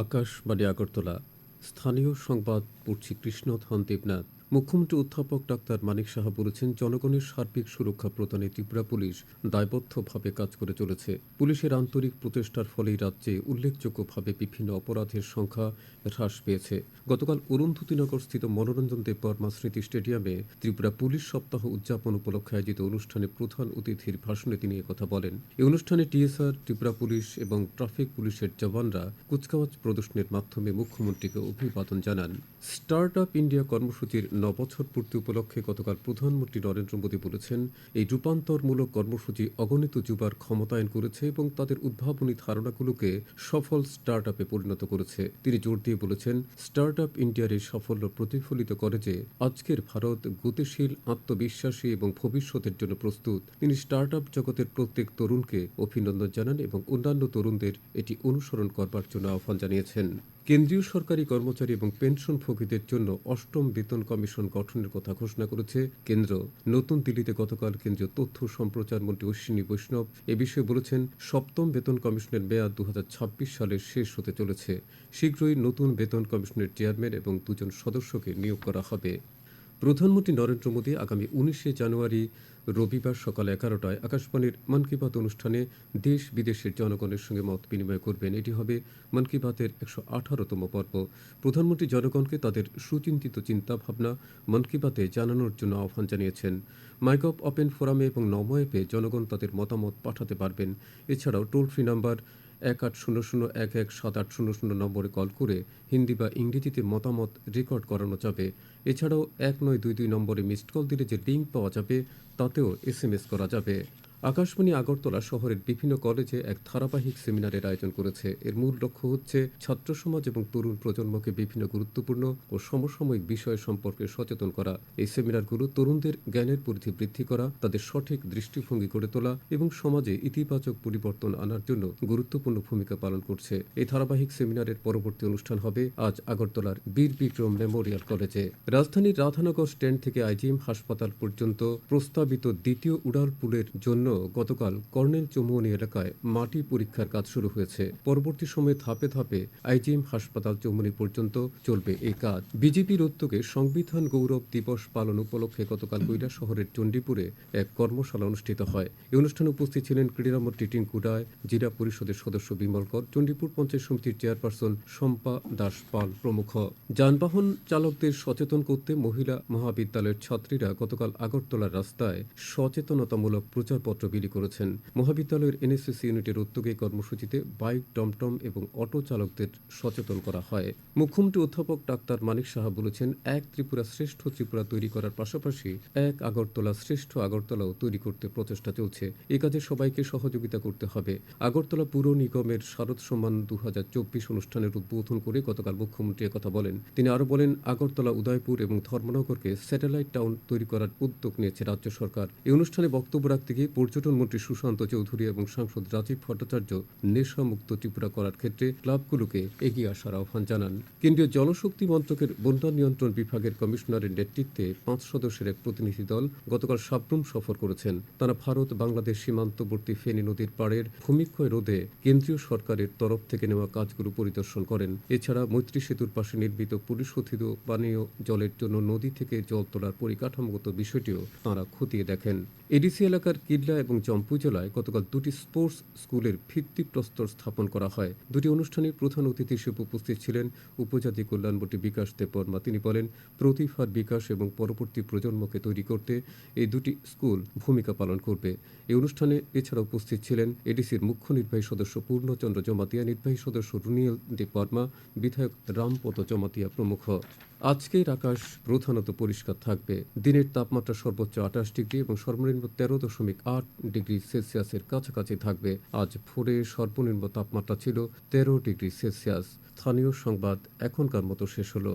আকাশবাণী আগরতলা। স্থানীয় সংবাদ পড়ছি কৃষ্ণধন দেবনাথ। মুখ্যমন্ত্রী অধ্যাপক ডাক্তার মানিক সাহা বলেছেন, জনগণের সার্বিক সুরক্ষা প্রদানে ত্রিপুরা পুলিশ দায়বদ্ধভাবে কাজ করে চলেছে। পুলিশের আন্তরিক প্রচেষ্টার ফলেই রাজ্যে উল্লেখযোগ্যভাবে বিভিন্ন অপরাধের সংখ্যা হ্রাস পেয়েছে। গতকাল অরুন্ধতিনগর স্থিত মনোরঞ্জন দেব বর্মা স্মৃতি স্টেডিয়ামে ত্রিপুরা পুলিশ সপ্তাহ উদযাপন উপলক্ষে আয়োজিত অনুষ্ঠানে প্রধান অতিথির ভাষণে তিনি একথা বলেন। এই অনুষ্ঠানে টিএসআর, ত্রিপুরা পুলিশ এবং ট্রাফিক পুলিশের জওয়ানরা কুচকাওয়াজ প্রদর্শনের মাধ্যমে মুখ্যমন্ত্রীকে অভিবাদন জানান। স্টার্ট আপ ইন্ডিয়া কর্মসূচির নবছর পূর্তি উপলক্ষে গতকাল প্রধানমন্ত্রী নরেন্দ্র মোদী বলেছেন, এই রূপান্তরমূলক কর্মসূচি অগণিত যুবার ক্ষমতায়ন করেছে এবং তাদের উদ্ভাবনী ধারণাগুলোকে সফল স্টার্ট আপে পরিণত করেছে। তিনি জোর দিয়ে বলেছেন স্টার্ট আপ ইন্ডিয়ার এই সাফল্য প্রতিফলিত করে যে আজকের ভারত গতিশীল, আত্মবিশ্বাসী এবং ভবিষ্যতের জন্য প্রস্তুত। তিনি স্টার্ট আপ জগতের প্রত্যেক তরুণকে অভিনন্দন জানান এবং অন্যান্য তরুণদের এটি অনুসরণ করবার জন্য আহ্বান জানিয়েছেন। কেন্দ্রীয় সরকারি কর্মচারী এবং পেনশনভোগীদের জন্য অষ্টম বেতন কমিশন গঠনের কথা ঘোষণা করেছে কেন্দ্র। নতুন দিল্লিতে গতকাল কেন্দ্রীয় তথ্য সম্প্রচার মন্ত্রী অশ্বিনী বৈষ্ণব এ বিষয়ে বলেছেন, সপ্তম বেতন কমিশনের মেয়াদ দু সালের শেষ হতে চলেছে। শীঘ্রই নতুন বেতন কমিশনের চেয়ারম্যান এবং দুজন সদস্যকে নিয়োগ করা হবে। প্রধানমন্ত্রী নরেন্দ্র মোদী আগামী উনিশে জানুয়ারি রবিবার সকাল এগারোটায় আকাশবাণীর মন কি বাত অনুষ্ঠানে দেশ বিদেশের জনগণের সঙ্গে মত বিনিময় করবেন। এটি হবে মন কি বাতের একশো আঠারোতম পর্ব। প্রধানমন্ত্রী জনগণকে তাদের সুচিন্তিত চিন্তাভাবনা মন কি বাতে জানানোর জন্য আহ্বান জানিয়েছেন। মাইগভ ওপেন ফোরামে এবং নমো অ্যাপে জনগণ তাদের মতামত পাঠাতে পারবেন। এছাড়াও টোল ফ্রি নাম্বার এক আট শূন্য শূন্য এক এক সাত আট শূন্য শূন্য নম্বরে কল করে হিন্দি বা ইংরেজিতে মতামত রেকর্ড করানো যাবে। এছাড়াও এক নয় দুই দুই নম্বরে মিসড কল দিলে যে লিঙ্ক পাওয়া যাবে, তাতেও এস এম এস করা যাবে। আকাশবাণী আগরতলা শহরের বিভিন্ন কলেজে এক ধারাবাহিক সেমিনারের আয়োজন করেছে। এর মূল লক্ষ্য হচ্ছে ছাত্র সমাজ এবং তরুণ প্রজন্মকে বিভিন্ন গুরুত্বপূর্ণ ও সমসাময়িক বিষয় সম্পর্কে সচেতন করা। এই সেমিনারগুলো তরুণদের জ্ঞানের পরিধি বৃদ্ধি করা, তাদের সঠিক দৃষ্টিভঙ্গি গড়ে তোলা এবং সমাজে ইতিবাচক পরিবর্তন আনার জন্য গুরুত্বপূর্ণ ভূমিকা পালন করছে। এই ধারাবাহিক সেমিনারের পরবর্তী অনুষ্ঠান হবে আজ আগরতলার বীর বিক্রম মেমোরিয়াল কলেজে। রাজধানীর রাধানগর স্ট্যান্ড থেকে আইজিএম হাসপাতাল পর্যন্ত প্রস্তাবিত দ্বিতীয় উড়াল পুলের জন্য গতকাল কর্নেল চৌমুহনী এলাকায় মাটি পরীক্ষার কাজ শুরু হয়েছে। পরবর্তী সময়ে ধাপে ধাপে আইজিএম হাসপাতাল চৌমুহনী পর্যন্ত চলবে এই কাজ। বিজেপির উদ্যোগে সংবিধান গৌরব দিবস পালন উপলক্ষে গতকাল কৈলা শহরের চণ্ডীপুরে এক কর্মশালা অনুষ্ঠিত হয়। এই অনুষ্ঠানে উপস্থিত ছিলেন ক্রীড়ামন্ত্রী টিঙ্কু রায়, জিলা পরিষদের সদস্য বিমল কর, চণ্ডীপুর পঞ্চায়েত সমিতির চেয়ারপারসন শম্পা দাস পাল প্রমুখ। যানবাহন চালকদের সচেতন করতে মহিলা মহাবিদ্যালয়ের ছাত্রীরা গতকাল আগরতলার রাস্তায় সচেতনতামূলক প্রচারপত্র বিলি করেছেন। মহাবিদ্যালয়ের এনএসএস ইউনিটের উদ্যোগে কর্মসূচিতে বাইক, টমটম এবং অটো চালকদের সচেতন করা হয়। মুখ্যমন্ত্রী অধ্যাপক ডাক্তার মানিক সাহা বলেছেন, এক ত্রিপুরা শ্রেষ্ঠ ত্রিপুরা তৈরি করার পাশাপাশি এক আগরতলা শ্রেষ্ঠ আগরতলাও তৈরি করতে প্রচেষ্টা চলছে। এ কাজে সবাইকে সহযোগিতা করতে হবে। আগরতলা পুর নিগমের শারদ সম্মান দু হাজার চব্বিশ অনুষ্ঠানের উদ্বোধন করে গতকাল মুখ্যমন্ত্রী কথা বলেন। তিনি আরও বলেন, আগরতলা, উদয়পুর এবং ধর্মনগরকে স্যাটেলাইট টাউন তৈরি করার উদ্যোগ নিয়েছে রাজ্য সরকার। এই অনুষ্ঠানে বক্তব্য রাখতে গিয়ে পর্যটন মন্ত্রী সুশান্ত চৌধুরী এবং সাংসদ রাজীব ভট্টাচার্য নেশামুক্ত ত্রিপুরা করার ক্ষেত্রে ক্লাবগুলোকে এগিয়ে আসার আহ্বান জানান। কেন্দ্রীয় জলশক্তি মন্ত্রকের বন্যা নিয়ন্ত্রণ বিভাগের কমিশনারের নেতৃত্বে পাঁচ সদস্যের এক প্রতিনিধি দল গতকাল সাবরুম সফর করেছেন। তারা ভারত, বাংলাদেশ সীমান্তবর্তী ফেনী নদীর পাড়ের ভূমিক্ষয় রোধে কেন্দ্রীয় সরকারের তরফ থেকে নেওয়া কাজগুলো পরিদর্শন করেন। এছাড়া মৈত্রী সেতুর পাশে নির্মিত পুলিশ পরিশোধিত পানীয় জলের জন্য নদী থেকে জল তোলার পরিকাঠামোগত বিষয়টিও তাঁরা খতিয়ে দেখেন। এডিসি এলাকার কিল্লা এবং জম্পু জেলায় গতকাল দুটি স্পোর্টস স্কুলের ভিত্তিপ্রস্তর স্থাপন করা হয়। দুটি অনুষ্ঠানে প্রধান অতিথি হিসেবে উপস্থিত ছিলেন উপজাতি কল্যাণবটি বিকাশ দেববর্মা। তিনি বলেন, প্রতিভার বিকাশ এবং পরবর্তী প্রজন্মকে তৈরি করতে এই দুটি স্কুল ভূমিকা পালন করবে। এই অনুষ্ঠানে এছাড়া উপস্থিত ছিলেন এডিসির মুখ্য নির্বাহী সদস্য পূর্ণচন্দ্র জমাতিয়া, নির্বাহী সদস্য রুনিয়েল দেববর্মা, বিধায়ক রামপদ জমাতিয়া প্রমুখ। আজকের আকাশ প্রধানত পরিষ্কার থাকবে। দিনের তাপমাত্রা সর্বোচ্চ আঠাশ ডিগ্রি এবং সর্বনিম্ন তেরো দশমিক আট ডিগ্রি সেলসিয়াসের কাছাকাছি থাকবে। আজ ভোরে সর্বনিম্ন তাপমাত্রা ছিল তেরো ডিগ্রি সেলসিয়াস। স্থানীয় সংবাদ এখনকার মতো শেষ হলো।